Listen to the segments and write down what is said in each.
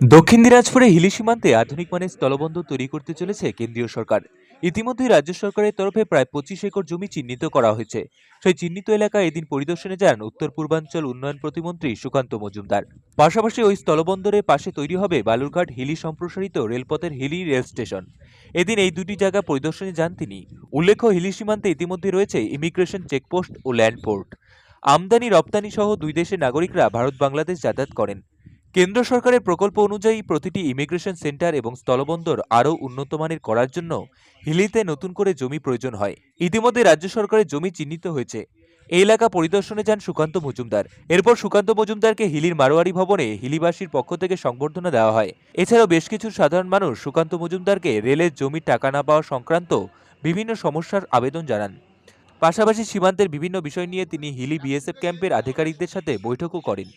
দক্ষিণ দিনাজপুরে হিলি সীমান্তে আধুনিক মানের স্থলবন্দর তৈরি করতে চলেছে কেন্দ্রীয় সরকার। ইতিমধ্যে রাজ্য সরকারের তরফে প্রায় পঁচিশ একর জমি চিহ্নিত করা হয়েছে। সেই চিহ্নিত এলাকায় এদিন পরিদর্শনে যান উত্তর পূর্বাঞ্চল উন্নয়ন প্রতিমন্ত্রী সুকান্ত মজুমদার। পাশাপাশি ওই স্থলবন্দরের পাশে তৈরি হবে বালুরঘাট হিলি সম্প্রসারিত রেলপথের হিলি রেল স্টেশন। এদিন এই দুটি জায়গা পরিদর্শনে যান তিনি। উল্লেখ্য, হিলি সীমান্তে ইতিমধ্যে রয়েছে ইমিগ্রেশন চেকপোস্ট ও ল্যান্ডপোর্ট আমদানি রপ্তানি সহ দুই দেশের নাগরিকরা ভারত বাংলাদেশ যাতায়াত করেন। কেন্দ্র সরকারের প্রকল্প অনুযায়ী প্রতিটি ইমিগ্রেশন সেন্টার এবং স্থলবন্দর আরও উন্নতমানের করার জন্য হিলিতে নতুন করে জমি প্রয়োজন হয়। ইতিমধ্যে রাজ্য সরকারের জমি চিহ্নিত হয়েছে। এই এলাকা পরিদর্শনে যান সুকান্ত মজুমদার। এরপর সুকান্ত মজুমদারকে হিলির মারোয়ারি ভবনে হিলিবাসীর পক্ষ থেকে সংবর্ধনা দেওয়া হয়। এছাড়াও বেশ কিছু সাধারণ মানুষ সুকান্ত মজুমদারকে রেলের জমির টাকা না পাওয়া সংক্রান্ত বিভিন্ন সমস্যার আবেদন জানান। পাশাপাশি সীমান্তের বিভিন্ন বিষয় নিয়ে তিনি হিলি বিএসএফ ক্যাম্পের আধিকারিকদের সাথে বৈঠকও করেন।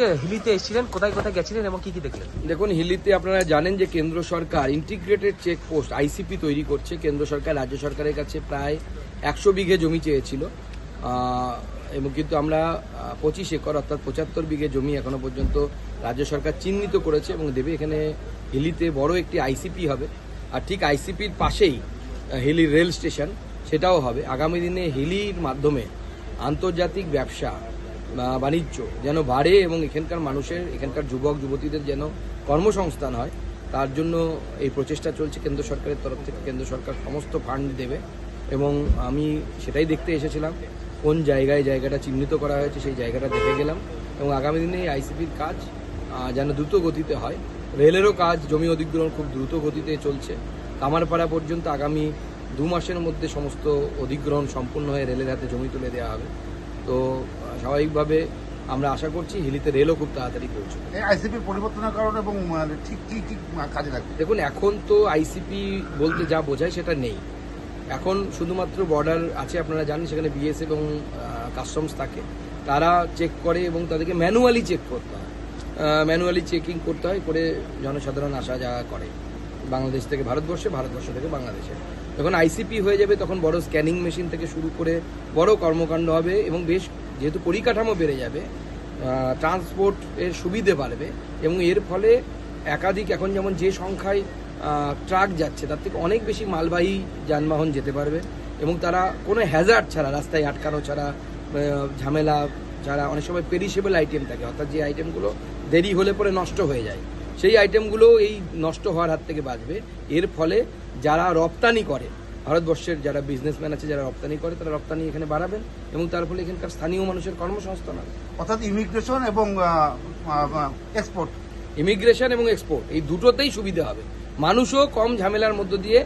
আজকে হিলিতে এসেছিলেন কোথায় কোথায় গেছিলেন এবং কি কি দেখলেন? দেখুন হিলিতে আপনারা জানেন যে কেন্দ্র সরকার ইন্টিগ্রেটেড চেকপোস্ট আইসিপি তৈরি করছে। কেন্দ্র সরকার রাজ্য সরকারের কাছে প্রায় একশো বিঘে জমি চেয়েছিল। এবং কিন্তু আমরা পঁচিশ একর অর্থাৎ পঁচাত্তর বিঘে জমি এখনও পর্যন্ত রাজ্য সরকার চিহ্নিত করেছে এবং দেবে এখানে হিলিতে বড় একটি আইসিপি হবে। আর ঠিক আইসিপির পাশেই আহ, হিলি রেল স্টেশন সেটাও হবে। আগামী দিনে হিলির মাধ্যমে আন্তর্জাতিক ব্যবসা বাণিজ্য যেন বাড়ে এবং এখানকার মানুষের, এখানকার যুবক, যুবতীদের যেন কর্মসংস্থান হয়, তার জন্য এই প্রচেষ্টা চলছে কেন্দ্র সরকারের তরফ থেকে। কেন্দ্র সরকার সমস্ত ফান্ড দেবে এবং আমি সেটাই দেখতে এসেছিলাম, কোন জায়গায় জায়গাটা চিহ্নিত করা হয়েছে সেই জায়গাটা দেখে গেলাম এবং আগামী দিনে এই আইসিপির কাজ যেন দ্রুত গতিতে হয়। রেলেরও কাজ, জমি অধিগ্রহণ খুব দ্রুত গতিতে চলছে। কামারপাড়া পর্যন্ত আগামী দু মাসের মধ্যে সমস্ত অধিগ্রহণ সম্পূর্ণ হয়ে রেলের হাতে জমি তুলে দেওয়া হবে। তো স্বাভাবিকভাবে আমরা আশা করছি হিলিতে রেলও খুব তাড়াতাড়ি পৌঁছবে। এই আইসিপির পরিবর্তনের কারণে এবং ঠিক কি কি কাজে লাগবে? দেখুন এখন তো আইসিপি বলতে যা বোঝায় সেটা নেই। এখন শুধুমাত্র বর্ডার আছে আপনারা জানেন সেখানে বিএস এবং কাস্টমস থাকে। তারা চেক করে এবং তাদেরকে ম্যানুয়ালি চেক করতে হয়। ম্যানুয়ালি চেকিং করতে হয় করে জনসাধারণ আসা যাওয়া করে। বাংলাদেশ থেকে ভারতবর্ষে, ভারতবর্ষ থেকে বাংলাদেশে। যখন আইসিপি হয়ে যাবে, তখন বড় স্ক্যানিং মেশিন থেকে শুরু করে বড় কর্মকাণ্ড হবে এবং বেশ যেহেতু পরিকাঠামো বেড়ে যাবে ট্রান্সপোর্ট এর সুবিধে বাড়বে এবং এর ফলে একাধিক এখন যেমন যে সংখ্যায় ট্রাক যাচ্ছে, তার থেকে অনেক বেশি মালবাহী যানবাহন যেতে পারবে এবং তারা কোনো হ্যাজার্ড ছাড়া, রাস্তায় আটকানো ছাড়া ঝামেলা ছাড়া অনেক সময় পেরিসেবল আইটেম থাকে। অর্থাৎ যে আইটেমগুলো দেরি হলে পরে নষ্ট হয়ে যায়। সেই আইটেমগুলো এই নষ্ট হওয়ার হাত থেকে বাঁচবে। এর ফলে যারা রপ্তানি করে ভারতবর্ষের যারা বিজনেসম্যান আছে যারা রপ্তানি করে তারা রপ্তানি এখানে বাড়াবেন এবং তার ফলে এখানকার স্থানীয় মানুষের কর্মসংস্থান হবে। অর্থাৎ ইমিগ্রেশন এবং এক্সপোর্ট ইমিগ্রেশন এবং এক্সপোর্ট এই দুটোতেই সুবিধা হবে। মানুষও কম ঝামেলার মধ্য দিয়ে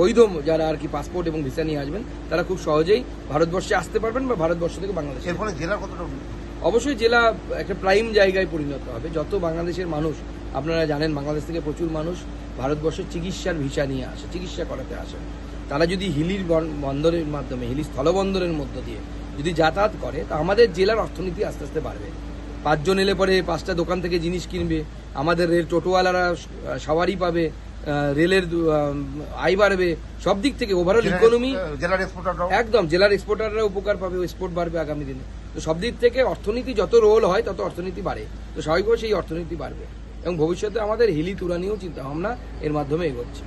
বৈধ যারা আর কি পাসপোর্ট এবং ভিসা নিয়ে আসবেন তারা খুব সহজেই ভারতবর্ষে আসতে পারবেন বা ভারতবর্ষ থেকে বাংলাদেশে এর ফলে জেলার কতটা অবশ্যই জেলা একটা প্রাইম জায়গায় পরিণত হবে। যত বাংলাদেশের মানুষ আপনারা জানেন বাংলাদেশ থেকে প্রচুর মানুষ ভারতবর্ষের চিকিৎসার ভিসা নিয়ে আসে চিকিৎসা করাতে আসে। তারা যদি হিলির বন্দরের মাধ্যমে হিলি স্থলবন্দরের মধ্য দিয়ে যদি যাতায়াত করে তা আমাদের জেলার অর্থনীতি আস্তে আস্তে বাড়বে। পাঁচজন এলে পরে পাঁচটা দোকান থেকে জিনিস কিনবে আমাদের রেল টোটোওয়ালারা সবারই পাবে রেলের আয় বাড়বে সব দিক থেকে ওভারঅল ইকোনমি জেলার একদম জেলার এক্সপোর্টাররা উপকার পাবে এক্সপোর্ট বাড়বে আগামী দিনে। তো সব দিক থেকে অর্থনীতি যত রোল হয় তত অর্থনীতি বাড়ে। তো স্বাভাবিকভাবে সেই অর্থনীতি বাড়বে। এবং ভবিষ্যতে আমাদের হিলি তুরানিও চিন্তা ভাবনা এর মাধ্যমে এগোচ্ছে।